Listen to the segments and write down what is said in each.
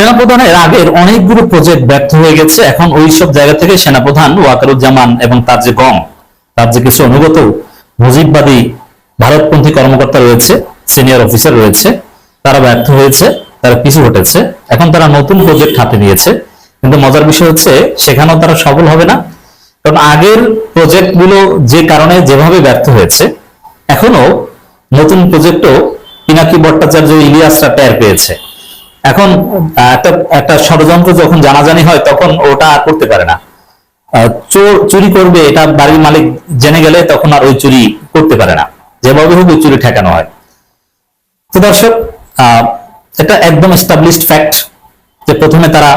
সেনাপ্রধানের আগের অনেকগুলো প্রজেক্ট ব্যর্থ হয়ে গেছে। এখন ওই সব জায়গা থেকে সেনাপ্রধান ওয়াকারুজ্জামান এবং তার যে গম, তার যে কিছু অনুগত মুজিববাদী ভারতপন্থী কর্মকর্তা রয়েছে সিনিয়র অফিসার রয়েছে, তারা ব্যর্থ হয়েছে, তারা পিছু হটেছে। এখন তারা নতুন প্রজেক্ট হাতে নিয়েছে। কিন্তু মজার বিষয় হচ্ছে, সেখানেও তারা সফল হবে না। কারণ আগের প্রজেক্টগুলো যে কারণে যেভাবে ব্যর্থ হয়েছে এখনও নতুন প্রজেক্টও পিনাকি ভট্টাচার্য ইলিয়াসরা টের পেয়েছে। এখন একটা একটা ষড়যন্ত্র যখন জানাজানি হয়, তখন ওটা আর করতে পারে না। চোর চুরি করবে, এটা বাড়ির মালিক জেনে গেলে তখন আর ওই চুরি করতে পারে না। যেভাবে হোক ওই চুরি ঠেকানো হয়। তো দর্শক এটা একদম এস্টাবলিশড ফ্যাক্ট যে প্রথমে তারা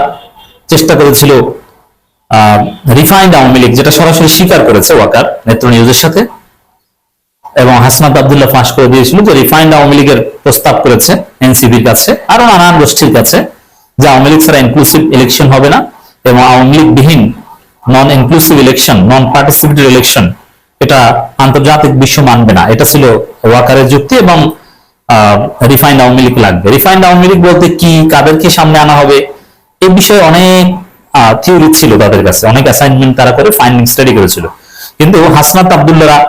চেষ্টা করেছিল রিফাইন্ড আওয়ামী লীগ, যেটা সরাসরি স্বীকার করেছে ওয়াকার নেত্র নিউজের সাথে। এবং হাসনাত আবদুল্লাহ ফাঁস করে দিয়েছিল যে রিফাইন্ড আওয়ামী লীগের প্রস্তাব করেছে এনসিপির কাছে আরও নানান গোষ্ঠীর কাছে, যে আওয়ামী লীগ ছাড়া ইনক্লুসিভ ইলেকশন হবে না এবং আওয়ামী লীগ বিহীন non inclusive election non participatory election এটা আন্তর্জাতিক বিশ্ব মানবে না। এটা ছিল ওয়াকারের যুক্তি এবং রিফাইন্ড আওয়ামী লীগ লাগবে। রিফাইন্ড আওয়ামী লীগ বলতে কি কাদেরকে সামনে আনা হবে এই বিষয়ে অনেক থিওরি ছিল তাদের কাছে। অনেক অ্যাসাইনমেন্ট তারা করে ফাইন্ডিং স্টাডি করেছিল। কিন্তু হাসনাত আবদুল্লাহরা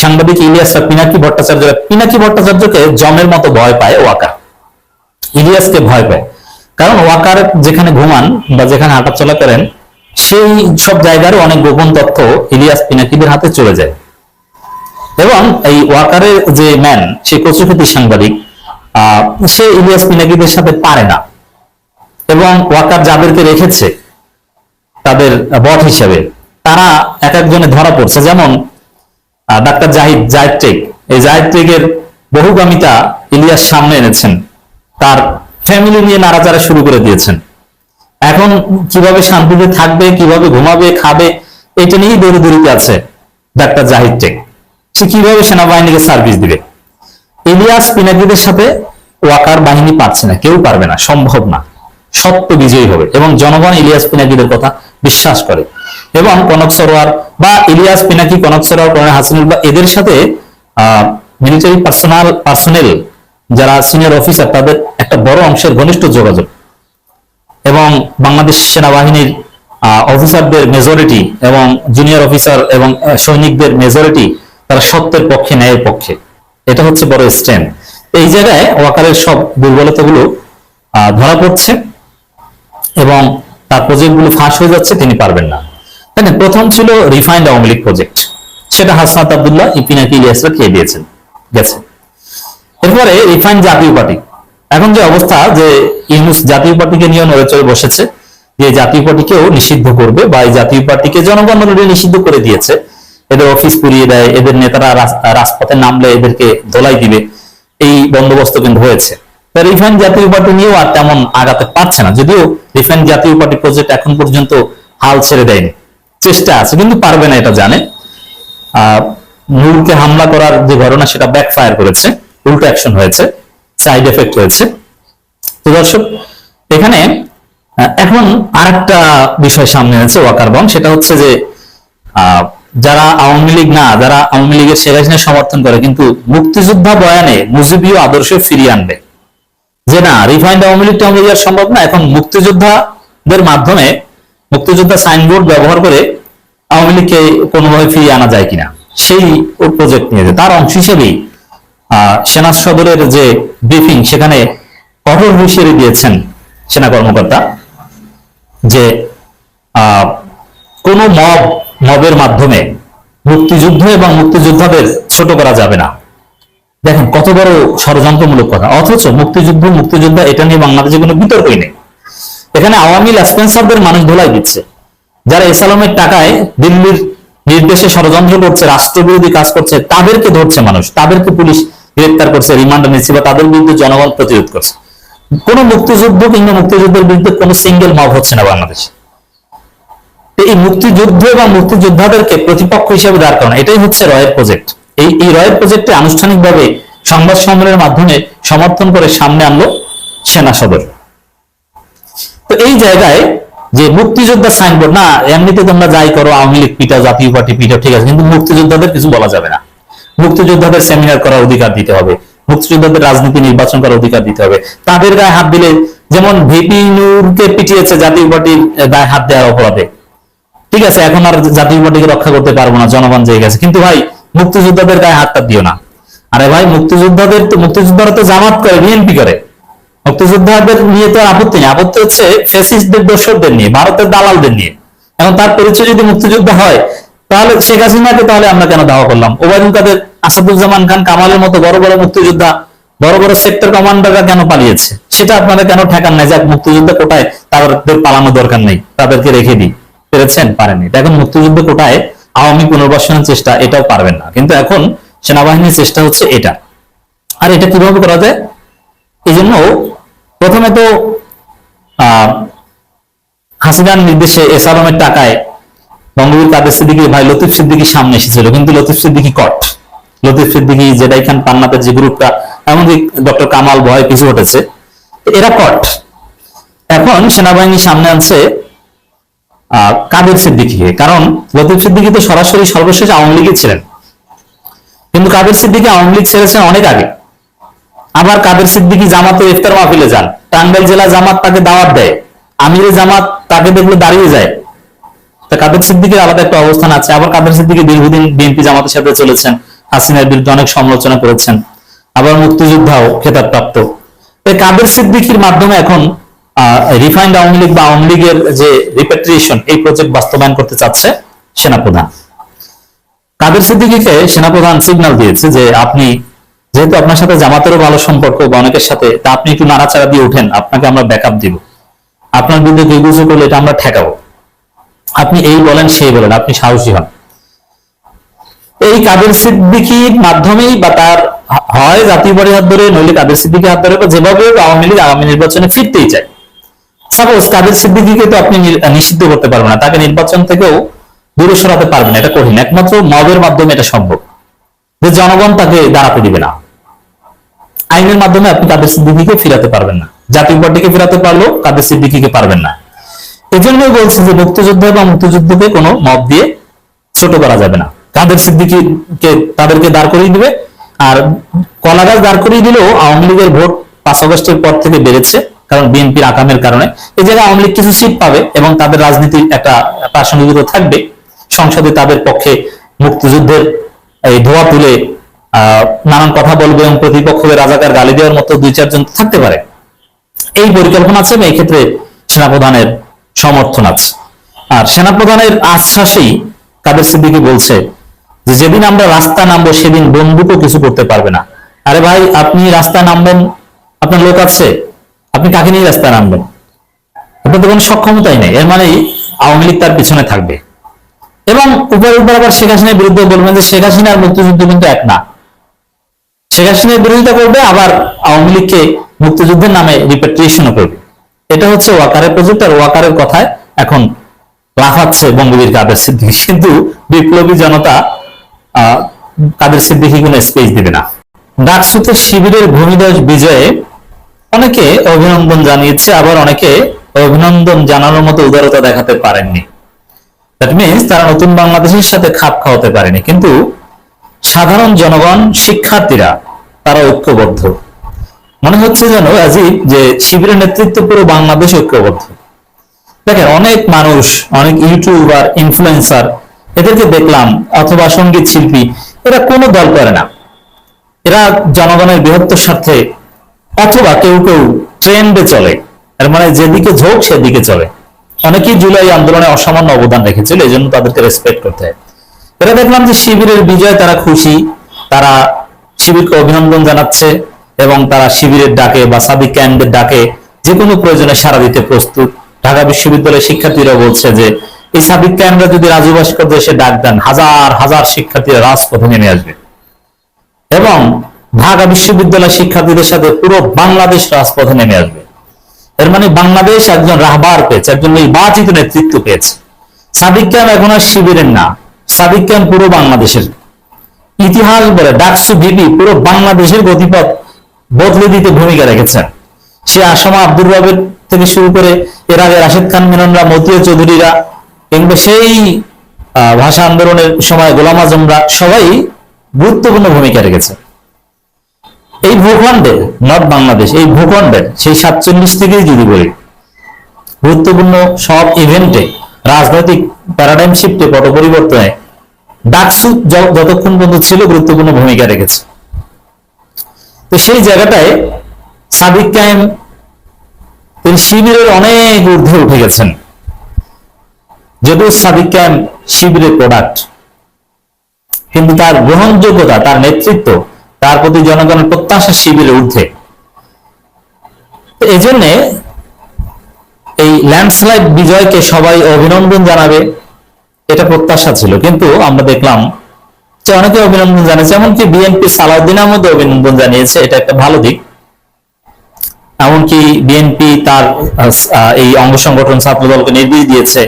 সাংবাদিক ইলিয়াসরা পিনাকি ভট্টাচার্যরা, পিনাকি ভট্টাচার্যকে জমের মতো ভয় পায় ওয়াকার। ইলিয়াসকে ভয় পায়। কারণ ওয়াকার যেখানে ঘুমান বা যেখানে হাঁটাচলা করেন, সেই সব জায়গার অনেক গোপন তথ্য ইলিয়াস পিনাকিদের হাতে চলে যায়। এবং এই ওয়াকারের যে ম্যান, সে কচুক্ষেতি সাংবাদিক সে ইলিয়াস পিনাকিদের সাথে পারে না। এবং ওয়াকার যাদেরকে রেখেছে, তাদের বট হিসেবে, তারা এক একজনে ধরা পড়ছে। যেমন ডাক্তার জাহিদ জাহিদ টেক। এই জাহিদ টেকের বহুগামিতা ইলিয়াস সামনে এনেছেন। তার ফ্যামিলি নিয়ে নাড়াচাড়া শুরু করে দিয়েছেন। এখন কীভাবে শান্তিতে থাকবে, কীভাবে ঘুমাবে, খাবে, এটা নিয়েই দৌড়ে আছে ডাক্তার জাহিদ টেক। সে কীভাবে সেনাবাহিনীকে সার্ভিস দিবে? ইলিয়াস পিনাকিদের সাথে ওয়াকার বাহিনী পাচ্ছে না, কেউ পারবে না, সম্ভব না। সত্য বিজয়ী হবে। এবং জনগণ ইলিয়াস পিনাকিদের কথা বিশ্বাস করে। এবং কনক সরোয়ার বা ইলিয়াস পিনাকি, কনক সরোয়ার কর্নেল হাসানুল বা এদের সাথে মিলিটারি পার্সোনাল পার্সোনেল যারা সিনিয়র অফিসার তাদের একটা বড় অংশের ঘনিষ্ঠ যোগাযোগ। এবং বাংলাদেশ সেনাবাহিনীর অফিসারদের মেজরিটি এবং জুনিয়র অফিসার এবং সৈনিকদের মেজরিটি তারা সত্যের পক্ষে, ন্যায়ের পক্ষে। এটা হচ্ছে বড় স্ট্যান্ড এই জায়গায় ওয়াকারের সব দুর্বলতাগুলো ধরা পড়ছে এবং তার প্রজেক্টগুলো ফাঁস হয়ে যাচ্ছে, তিনি পারবেন না। তাই না? প্রথম ছিল রিফাইন্ড আওয়ামী লীগ প্রজেক্ট সেটা হাসনাত আবদুল্লাহ ইপিনাকি ইলিয়াসরা খেয়ে দিয়েছেন, গেছে। এরপরে রিফাইন্ড জাতীয় পার্টি। এখন যে অবস্থা যে ইউনুস জাতীয় পার্টিকে নিয়ে নড়েচড়ে বসেছে, যে জাতীয় পার্টিকেও নিষিদ্ধ করবে বা এই জাতীয় পার্টিকে জনগণ অলরেডি নিষিদ্ধ করে দিয়েছে, এদের অফিস পুড়িয়ে দেয়, এদের নেতারা রাজপথে নামলে এদেরকে দোলাই দিবে, এই বন্দোবস্ত কিন্তু হয়েছে। তা রিফাইন জাতীয় পার্টি নিয়েও আর তেমন আগাতে পারছে না, যদিও রিফাইন জাতীয় পার্টি প্রজেক্ট এখন পর্যন্ত হাল ছেড়ে দেয়নি। চেষ্টা আছে, কিন্তু পারবে না এটা জানে। নূরকে হামলা করার যে ঘটনা, সেটা ব্যাকফায়ার করেছে। উল্টো অ্যাকশন হয়েছে সাইড এফেক্ট হয়েছে। তো দর্শক, এখানে এখন আরেকটা বিষয় সামনে আছে ওয়াকার বং সেটা হচ্ছে যে যারা আওয়ামী লীগ না, যারা আওয়ামী লীগের শেখ হাসিনা সমর্থন করে, কিন্তু মুক্তিযোদ্ধা বয়ানে মুজিবীয় আদর্শ ফিরিয়ে আনবে। যে না রিফাইন্ড আওয়ামী লীগ সম্ভব না, এখন মুক্তিযোদ্ধাদের মাধ্যমে মুক্তিযোদ্ধা সাইনবোর্ড ব্যবহার করে আওয়ামী লীগকে কোনোভাবে ফিরিয়ে আনা যায় কিনা, সেই প্রজেক্ট নিয়েছে তার অংশ হিসেবেই সেনা সদরের যে ব্রিফিং সেখানে কঠোর হুঁশিয়ারি দিয়েছেন সেনা কর্মকর্তা যে কোন মব, মবের মাধ্যমে মুক্তিযুদ্ধ এবং মুক্তিযোদ্ধাদের ছোট করা যাবে না। দেখেন, কত বড় ষড়যন্ত্রমূলক কথা। অথচ মুক্তিযুদ্ধ, মুক্তিযোদ্ধা, এটা নিয়ে বাংলাদেশে কোনো বিতর্কই নেই। এখানে আওয়ামী লেসপেন্সারদের মানুষ ধোলাই দিচ্ছে। যারা এসালামের টাকায় দিল্লির নির্দেশে ষড়যন্ত্র করছে, রাষ্ট্রবিরোধী কাজ করছে, তাদেরকে ধরছে মানুষ। তাদেরকে পুলিশ গ্রেপ্তার করছে, রিমান্ডে নিচ্ছে বা তাদের বিরুদ্ধে জনগণ প্রতিরোধ করছে। কোন মুক্তিযুদ্ধ কিংবা মুক্তিযুদ্ধের বিরুদ্ধে কোনো সিঙ্গেল মব হচ্ছে না বাংলাদেশে। এই মুক্তিযুদ্ধ বা মুক্তিযোদ্ধাদেরকে প্রতিপক্ষ হিসেবে দাঁড় করানো, এটাই হচ্ছে রয়ের প্রজেক্ট এই এই রয়ের প্রজেক্টে আনুষ্ঠানিকভাবে সংবাদ সম্মেলনের মাধ্যমে সমর্থন করে সামনে আনলো সেনা সদর। তো এই জায়গায় যে মুক্তিযোদ্ধা সাইনবোর্ড না, এমনিতে তোমরা যাই করো, আওয়ামী লীগ পিটা জাতীয় পার্টি পিটা ঠিক আছে, কিন্তু মুক্তিযোদ্ধাদের কিছু বলা যাবে না। মুক্তিযোদ্ধাদের সেমিনার করার অধিকার দিতে হবে। মুক্তিযোদ্ধাদের রাজনীতি নির্বাচন করার অধিকার দিতে হবে। তাদের গায়ে হাত দিলে, যেমন ভিপি নূরকে পিটিয়েছে জাতীয় পার্টির গায়ে হাত দেওয়ার অপরাধে। ঠিক আছে, এখন আর জাতীয় পার্টিকে রক্ষা করতে পারব না, জনগণ জেগে গেছে। কিন্তু ভাই, মুক্তিযোদ্ধাদের গায়ে হাতটা দিও না। আরে ভাই, মুক্তিযোদ্ধাদের তো, মুক্তিযোদ্ধারা তো জামাত করে, বিএনপি করে। মুক্তিযোদ্ধাদের নিয়ে তো আপত্তি নেই। আপত্তি হচ্ছে ফেসিস্টদের দোসরদের নিয়ে, ভারতের দালালদের নিয়ে। এখন তার পরিচয় যদি মুক্তিযোদ্ধা হয়, তাহলে শেখ হাসিনাকে তাহলে আমরা কেন দাওয়া করলাম? ওবায়দুল কাদের, আসাদুজ্জামান খান, কামালের মতো বড় বড় মুক্তিযোদ্ধা, বড় বড় সেক্টর কমান্ডাররা কেন পালিয়েছে? সেটা আপনারা কেন ঠেকান নাই? যাক, মুক্তিযুদ্ধ কোটায় তাদের পালানো দরকার নেই। তাদেরকে রেখে দিই। পেরেছেন? পারেনি এখন মুক্তিযুদ্ধ কোটায় আওয়ামী পুনর্বাসনের চেষ্টা, এটাও পারবেন না। কিন্তু এখন সেনাবাহিনীর চেষ্টা হচ্ছে এটা। আর এটা কীভাবে করা যায়? এই জন্য প্রথমে তো হাসিনার নির্দেশে এস আলমের টাকায় বঙ্গবীর কাদের সিদ্দিকি ভাই লতিফ সিদ্দিকি সামনে এসেছিল। কিন্তু লতিফ সিদ্দিকি কট লতিফ সিদ্দিকি জেডাই খান পান্নাতের যে গ্রুপটা, এমনকি ডক্টর কামাল ভয় পিছু হটেছে। এরা কট এখন সেনাবাহিনী সামনে আনছে কাদের সিদ্দিকিকে? কারণ লতিফ সিদ্দিকি তো সরাসরি সর্বশেষ আওয়ামী লীগে ছিলেন। কিন্তু কাদের সিদ্দিকি আওয়ামী লীগ ছেড়েছেন অনেক আগে। আবার কাদের সিদ্দিকি জামাতে ইফতার মাহফিলে যান। টাঙ্গাইল জেলা জামাত তাকে দাওয়াত দেয়। আমিরে জামাত তাকে দেখলে দাঁড়িয়ে যায়। তা কাদের সিদ্দিকের আলাদা একটা অবস্থান আছে। আবার কাদের সিদ্দিকি দীর্ঘদিন বিএনপি জামাতের সাথে চলেছেন, হাসিনার বিরুদ্ধে অনেক সমালোচনা করেছেন। আবার মুক্তিযোদ্ধাও খেতাবপ্রাপ্ত। এই কাদের সিদ্দিকির মাধ্যমে এখন রিফাইন্ড আওয়ামী লীগ বা আওয়ামী লীগের যে রিপেট্রিয়েশন এই প্রজেক্ট বাস্তবায়ন করতে চাচ্ছে সেনাপ্রধান। কাদের সিদ্দিকিকে সেনাপ্রধান সিগন্যাল দিয়েছে যে আপনি যেহেতু আপনার সাথে জামাতেরও ভালো সম্পর্ক বা অনেকের সাথে, তা আপনি একটু নাড়াচাড়া দিয়ে ওঠেন আপনাকে আমরা ব্যাকআপ দিব। আপনার বিরুদ্ধে কিছু করলে এটা আমরা ঠেকাবো। আপনি এই বলেন, সেই বলেন, আপনি সাহসী হন। এই কাদের সিদ্দিকির মাধ্যমেই বা তার হয় জাতীয় পার্টির হাত ধরে, নইলে কাদের সিদ্দিকি হাত ধরে বা যেভাবে আওয়ামী লীগ আগামী নির্বাচনে ফিরতেই চায়। সাপোজ কাদের সিদ্দিকিকে তো আপনি নিষিদ্ধ করতে পারবেন না, তাকে নির্বাচন থেকেও দূরে সরাতে পারবেন এটা কঠিন। একমাত্র মবের মাধ্যমে এটা সম্ভব। যে জনগণ তাকে দাঁড়াতে দিবে না। আইনের মাধ্যমে আপনি কাদের সিদ্দিকিকে ফিরাতে পারবেন না। জাতীয় পার্টিকে ফিরাতে পারলেও কাদের সিদ্দিকিকে পারবেন না। এজন্যই বলছি যে মুক্তিযোদ্ধা বা মুক্তিযুদ্ধকে কোনো মত দিয়ে ছোট করা যাবে না। কাদের সিদ্দিকিকে তাদেরকে দাঁড় করিয়ে দিবে, আর কলাগাছ দাঁড় করিয়ে দিলেও আওয়ামী লীগের ভোট পাঁচ আগস্টের পর থেকে বেড়েছে, কারণ বিএনপির আকামের কারণে। এই জায়গায় আওয়ামী লীগ কিছু সিট পাবে এবং তাদের রাজনীতির একটা প্রাসঙ্গিকতা থাকবে। সংসদে তাদের পক্ষে মুক্তিযুদ্ধের এই ধোয়া তুলে নানান কথা বলবে এবং প্রতিপক্ষকে রাজাকার গালি দেওয়ার মতো দুই চারজন থাকতে পারে। এই পরিকল্পনা আছে, এই ক্ষেত্রে সেনাপ্রধানের সমর্থন আছে। আর সেনাপ্রধানের আশ্বাসেই কাদের সিদ্দিকি বলছে যে, যেদিন আমরা রাস্তা নামবো, সেদিন বন্দুকও কিছু করতে পারবে না। আরে ভাই, আপনি রাস্তা নামবেন, আপনার লোক আছে, আপনি কাকে নিয়ে রাস্তায় নামবেন? আপনার তো কোনো সক্ষমতাই নেই। এর মানে আওয়ামী লীগ তার পিছনে থাকবে। এবং উপর উপর আবার শেখ হাসিনার বিরুদ্ধে বলবেন যে শেখ হাসিনার মুক্তিযুদ্ধ কিন্তু এক না। শেখ হাসিনার বিরোধিতা করবে, আবার আওয়ামী লীগকে মুক্তিযুদ্ধের নামে রিপেট্রিয়েশনও করবে। এটা হচ্ছে ওয়াকারের প্রজেক্ট আর ওয়াকারের কথায় এখন লাফাচ্ছে বঙ্গবীর কাদের সিদ্দিকি। কিন্তু বিপ্লবী জনতা কাদের সিদ্দিকি কোনো স্পেস দিবে না। ডাকসুতে শিবিরের ভূমিদশ বিজয়ে অনেকে অভিনন্দন জানিয়েছে, আবার অনেকে অভিনন্দন জানানোর মতো উদারতা দেখাতে পারেননি। দ্যাট মিনস তারা নতুন বাংলাদেশের সাথে খাপ খাওয়াতে পারেনি। কিন্তু সাধারণ জনগণ, শিক্ষার্থীরা, তারা ঐক্যবদ্ধ। মনে হচ্ছে যেন আজিব যে শিবিরের নেতৃত্ব পুরো বাংলাদেশ ঐক্যবদ্ধ। দেখেন, অনেক মানুষ, অনেক ইউটিউবার ইনফ্লুয়েন্সার এদেরকে দেখলাম, অথবা সংগীত শিল্পী, এরা কোনো দল করে না। এরা জনগণের বৃহত্তর স্বার্থে অথবা কেউ কেউ ট্রেন্ডে চলে। এর মানে যেদিকে ঝোঁক, সেদিকে চলে। অনেকেই জুলাই আন্দোলনে অসামান্য অবদান রেখেছিল এই জন্য তাদেরকে রেসপেক্ট করতে হয়। এরা দেখলাম যে শিবিরের বিজয় তারা খুশি, তারা শিবিরকে অভিনন্দন জানাচ্ছে এবং তারা শিবিরের ডাকে বা সাদিক ক্যাম্পের ডাকে যে কোনো প্রয়োজনে সারা দিতে প্রস্তুত। ঢাকা বিশ্ববিদ্যালয়ের শিক্ষার্থীরা বলছে যে, এই সাবিক ক্যাম্পরা যদি রাজু দেশে ডাক দেন, হাজার হাজার শিক্ষার্থীরা রাজপথে নেমে আসবে। এবং ঢাকা বিশ্ববিদ্যালয় শিক্ষার্থীদের সাথে পুরো বাংলাদেশ রাজপথে নেমে আসবে। এর মানে বাংলাদেশ একজন রাহবার পেয়েছে, একজন নির্বাচিত নেতৃত্ব পেয়েছে। সাদিক ক্যাম্প এখন আর শিবিরের না। সাদিক ক্যাম্প পুরো বাংলাদেশের। ইতিহাস বলে ডাকসু বিবি পুরো বাংলাদেশের গতিপথ বদলে দিতে ভূমিকা রেখেছেন। সে আসামা আব্দুর রবের থেকে শুরু করে এর আগে রাশেদ খান মেননরা মতিয়া চৌধুরীরা, কিংবা সেই ভাষা আন্দোলনের সময় গোলাম আজমরা সবাই গুরুত্বপূর্ণ ভূমিকা রেখেছে। এই ভূখণ্ডে, নর্থ বাংলাদেশ, এই ভূখণ্ডের সেই সাতচল্লিশ থেকেই যদি বলি, গুরুত্বপূর্ণ সব ইভেন্টে রাজনৈতিক প্যারাডাইম শিফটে পট পরিবর্তনে ডাকসু যতক্ষণ পর্যন্ত ছিল গুরুত্বপূর্ণ ভূমিকা রেখেছে। তো সেই জায়গাটায় সাদিক কায়েম, তিনি শিবিরের অনেক ঊর্ধ্বে উঠে গেছেন। যদিও সাদিক কায়েম শিবিরের প্রোডাক্ট কিন্তু তার গ্রহণযোগ্যতা, তার নেতৃত্ব তার প্রতি জনগণের প্রত্যাশা শিবিরে ঊর্ধ্বে। এই জন্যে এই ল্যান্ডস্লাইড বিজয়কে সবাই অভিনন্দন জানাবে, এটা প্রত্যাশা ছিল। কিন্তু আমরা দেখলাম যে অনেকে অভিনন্দন জানিয়েছে এমনকি বিএনপি সালাউদ্দিন আহমদ অভিনন্দন জানিয়েছে, এটা একটা ভালো দিক। এমনকি বিএনপি তার এই অঙ্গ সংগঠন ছাত্র দলকে নির্দেশ দিয়েছে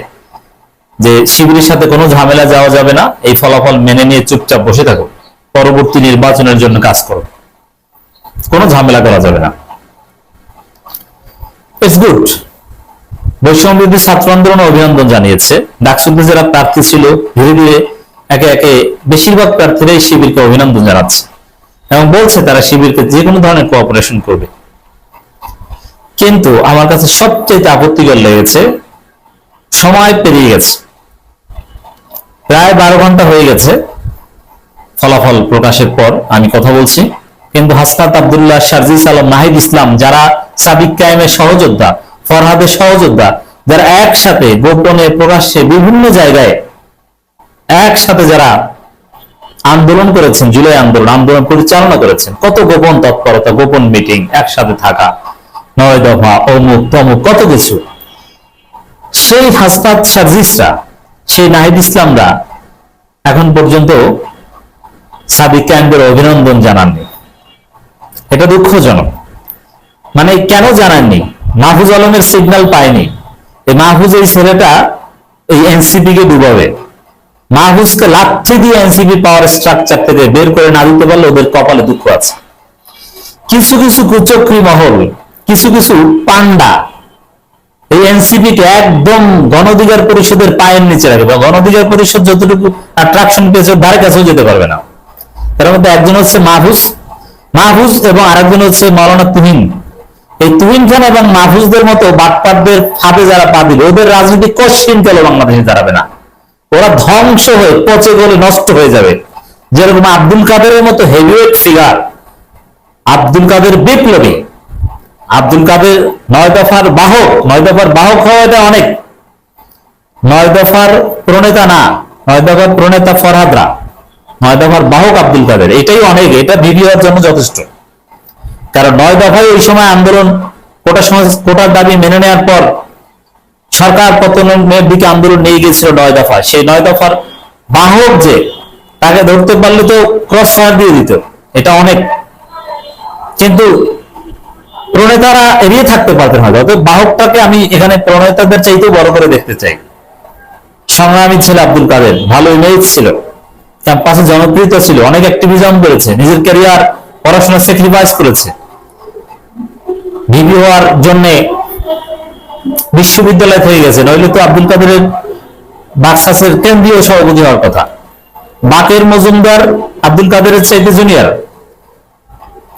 যে শিবিরের সাথে কোনো ঝামেলা যাওয়া যাবে না, এই ফলাফল মেনে নিয়ে চুপচাপ বসে থাকো পরবর্তী নির্বাচনের জন্য কাজ করো। কোনো ঝামেলা করা যাবে না। ইটস গুড বৈষম্য বিরোধী ছাত্র আন্দোলন অভিনন্দন জানিয়েছে। ডাকসুতে যারা প্রার্থী ছিল, ধীরে ধীরে একে একে বেশিরভাগ প্রার্থীরাই শিবিরকে অভিনন্দন জানাচ্ছে এবং বলছে তারা শিবিরকে যে কোনো ধরনের কোঅপারেশন করবে। কিন্তু আমার কাছে সবচেয়ে আপত্তিকর লেগেছে, সময় পেরিয়ে গেছে। প্রায় বারো ঘণ্টা হয়ে গেছে। ফলাফল প্রকাশের পর আমি কথা বলছি। কিন্তু হাসনাত আবদুল্লাহ শারজিস আলম নাহিদ ইসলাম, যারা সাবিক কায়েমের সহযোদ্ধা, ফরহাদের সহযোদ্ধা, যারা একসাথে গোপনে প্রকাশ্যে বিভিন্ন জায়গায় একসাথে যারা আন্দোলন করেছেন, জুলাই আন্দোলন আন্দোলন পরিচালনা করেছেন, কত গোপন তৎপরতা, গোপন মিটিং, একসাথে থাকা, নয় দফা, অমুক, তমুক, কত কিছু। সেই হাসনাত সার্জিসরা সেই নাহিদ ইসলামরা এখন পর্যন্ত সাদিক ক্যাম্পের অভিনন্দন জানাননি। এটা দুঃখজনক। মানে কেন জানাননি? মাহফুজ আলমের সিগন্যাল পায়নি। এই মাহফুজ এই ছেলেটা এই এনসিপি কে ডুবাবে। মাহফুজকে লাথি দিয়ে এনসিপি পাওয়ার স্ট্রাকচার থেকে বের করে না দিতে পারলে ওদের কপালে দুঃখ আছে। কিছু কিছু কুচক্রী মহল, কিছু কিছু পান্ডা এই এনসিপি কে একদম গণধিকার পরিষদের পায়ের নিচে রাখবে গণধিকার পরিষদ যতটুকু অ্যাট্রাকশন পেয়েছে ধারে কাছেও যেতে পারবে না। তার মধ্যে একজন হচ্ছে মাহফুজ মাহফুজ এবং আরেকজন হচ্ছে মৌলানা তুহিন। এই তুহিন খান এবং মাহফুজদের মতো বাটপাটদের ফাঁদে যারা পা দিল, ওদের রাজনীতি কশ্চিন কালে বাংলাদেশে দাঁড়াবে না। ওরা ধ্বংস হয়ে পচে গলে নষ্ট হয়ে যাবে। যেরকম আব্দুল কাদেরের মতো হেভিওয়েট ফিগার আব্দুল কাদের বিপ্লবী। আব্দুল কাদের নয় দফার বাহক, নয় দফার বাহক হওয়া এটা অনেক। নয় দফার প্রণেতা না, নয় দফার প্রণেতা ফরহাদরা। নয় দফার বাহক আব্দুল কাদের। এটাই অনেক, এটা হওয়ার জন্য যথেষ্ট। কারণ নয় দফায় ওই সময় আন্দোলন, কোটা কোটার দাবি মেনে নেওয়ার পর সরকার পতনের দিকে আন্দোলন নিয়ে গেছিল নয় দফা সেই নয় দফার বাহক যে, তাকে ধরতে পারলে তো ক্রস ফায়ার দিয়ে দিত। এটা অনেক। কিন্তু প্রণেতারা এড়িয়ে থাকতে পারতেন হয়তো অতএব বাহকটাকে আমি এখানে প্রণেতাদের চাইতেও বড় করে দেখতে চাই। সংগ্রামী ছিল আব্দুল কাদের। ভালো ইমেজ ছিল। ক্যাম্পাসে জনপ্রিয়তা ছিল, অনেক অ্যাক্টিভিজম করেছে নিজের ক্যারিয়ার পড়াশোনা স্যাক্রিফাইস করেছে। ভিভি হওয়ার জন্য বিশ্ববিদ্যালয় হয়ে গেছে, নইলে তো আব্দুল কাদেরের বাক্সাসের কেন্দ্রীয় সভাপতি হওয়ার কথা। বাকের মজুমদার আব্দুল কাদেরের চাইতে জুনিয়র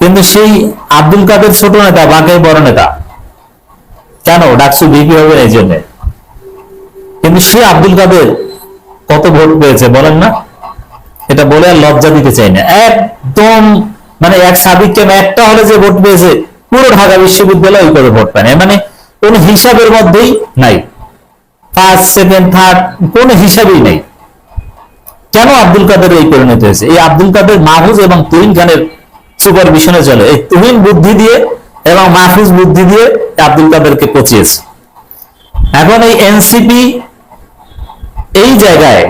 কিন্তু সেই আব্দুল কাদের ছোট নেতা, বাকের বড় নেতা। কেন? ডাকসু বিপি হবে এই জন্য। কিন্তু সে আব্দুল কাদের কত ভোট পেয়েছে, বলেন না? এটা বলে আর লজ্জা দিতে চাই না। একদম মানে এক সাবিককে একটা হলে যে ভোট পেয়েছে, পুরো ঢাকা বিশ্ববিদ্যালয় ওই করে ভোট পায় না। মানে কোন হিসাবের মধ্যেই নাই। ফার্স্ট সেকেন্ড থার্ড কোন হিসাবেই নেই। কেন আব্দুল কাদের এই পরিণত হয়েছে? এই আব্দুল কাদের মাহফুজ এবং তুহিন খানের সুপারভিশনে চলে। এই তুহিন বুদ্ধি দিয়ে এবং মাহফুজ বুদ্ধি দিয়ে আব্দুল কাদেরকে পচিয়েছে। এখন এই এনসিপি এই জায়গায়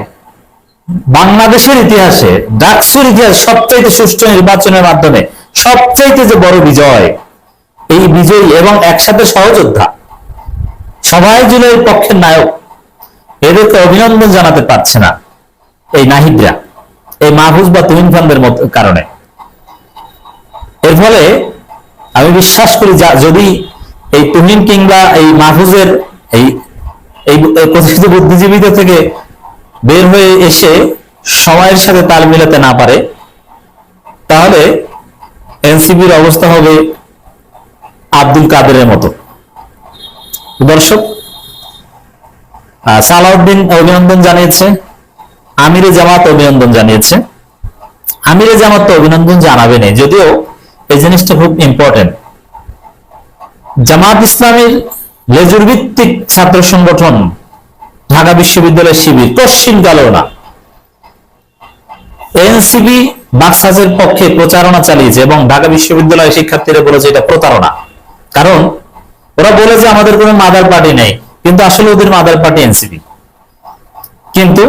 বাংলাদেশের ইতিহাসে, ডাকসুর ইতিহাস সবচাইতে সুষ্ঠু নির্বাচনের মাধ্যমে সবচাইতে যে বড় বিজয়, এই বিজয়ী এবং একসাথে সহযোদ্ধা, সবাই জুলাই পক্ষের নায়ক, এদেরকে অভিনন্দন জানাতে পারছে না এই নাহিদরা, এই মাহফুজ বা তুহিন খানদের কারণে। এর ফলে আমি বিশ্বাস করি যা, যদি এই তুহিন কিংবা এই এই এই প্রতিষ্ঠিত বুদ্ধিজীবীদের থেকে বের হয়ে এসে সময়ের সাথে তাল মিলাতে না পারে, তাহলে এনসিপির অবস্থা হবে আব্দুল কাদেরের মতো। দর্শক সালাউদ্দিন অভিনন্দন জানিয়েছে, আমিরে জামাত অভিনন্দন জানিয়েছে। আমিরে জামাত তো অভিনন্দন জানাবে না যদিও এই জিনিসটা খুব ইম্পর্টেন্ট জামাত ইসলামের লেজুর ভিত্তিক ছাত্র সংগঠন ঢাকা বিশ্ববিদ্যালয়ের শিবির কশ্চিন কালেও না। এনসিবি বাক্সাসের পক্ষে প্রচারণা চালিয়েছে এবং ঢাকা বিশ্ববিদ্যালয়ের শিক্ষার্থীরা বলেছে এটা প্রতারণা। কারণ, ওরা বলে যে আমাদের কোনো মাদার পার্টি নেই, কিন্তু আসলে ওদের মাদার পার্টি এনসিপি কিন্তু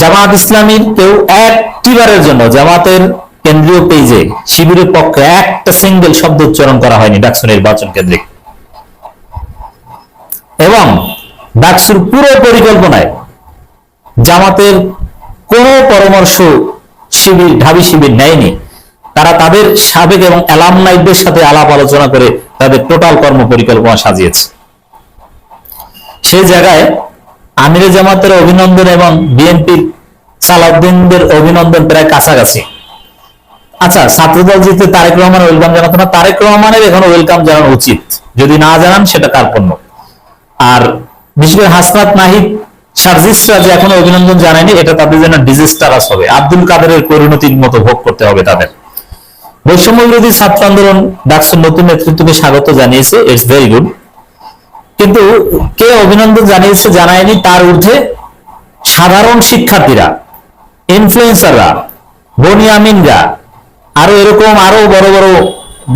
জামাত ইসলামীর কেউ একটিবারের জন্য জামাতের কেন্দ্রীয় পেজে শিবিরের পক্ষে একটা সিঙ্গেল শব্দ উচ্চারণ করা হয়নি ডাকসু নির্বাচন কেন্দ্রিক এবং ডাকসুর পুরো পরিকল্পনায় জামাতের কোন পরামর্শ শিবির, ঢাবি শিবির নেয়নি। তারা তাদের সাবেক এবং অ্যালামনাইটদের সাথে আলাপ আলোচনা করে তাদের টোটাল কর্ম পরিকল্পনা সাজিয়েছে। সেই জায়গায় আমিরে জামাতের অভিনন্দন এবং বিএনপির সালাউদ্দিনদের অভিনন্দন প্রায় কাছাকাছি। আচ্ছা ছাত্রদল জিতে তারেক রহমান ওয়েলকাম জানাতো না। তারেক রহমানের এখন ওয়েলকাম জানানো উচিত। যদি না জানান, সেটা তার কার্পণ্য আর বিশেষ করে হাসনাত নাহিদ সার্জিসরা যে এখনও অভিনন্দন জানায়নি, এটা তাদের জন্য ডিজিস্টারাস হবে। আব্দুল কাদেরের পরিণতির মতো ভোগ করতে হবে তাদের। বৈষম্য বিরোধী ছাত্র আন্দোলন ডাকসুর নতুন নেতৃত্বকে স্বাগত জানিয়েছে ইটস ভেরি গুড কিন্তু কে অভিনন্দন জানিয়েছে, জানায়নি তার ঊর্ধ্বে সাধারণ শিক্ষার্থীরা ইনফ্লুয়েন্সাররা বনিয়ামিনরা আরও এরকম আরও বড় বড়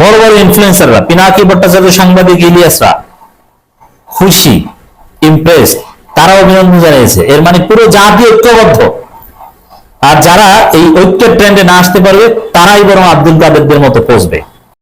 বড় বড় ইনফ্লুয়েন্সাররা পিনাকি ভট্টাচার্য সাংবাদিক ইলিয়াসরা, খুশি। ইমপ্রেস তারা অভিনন্দন জানিয়েছে। এর মানে পুরো জাতি ঐক্যবদ্ধ। আর যারা এই ঐক্যের ট্রেন্ডে না আসতে পারবে, তারাই বরং আব্দুল কাদেরদের মতো পৌঁছবে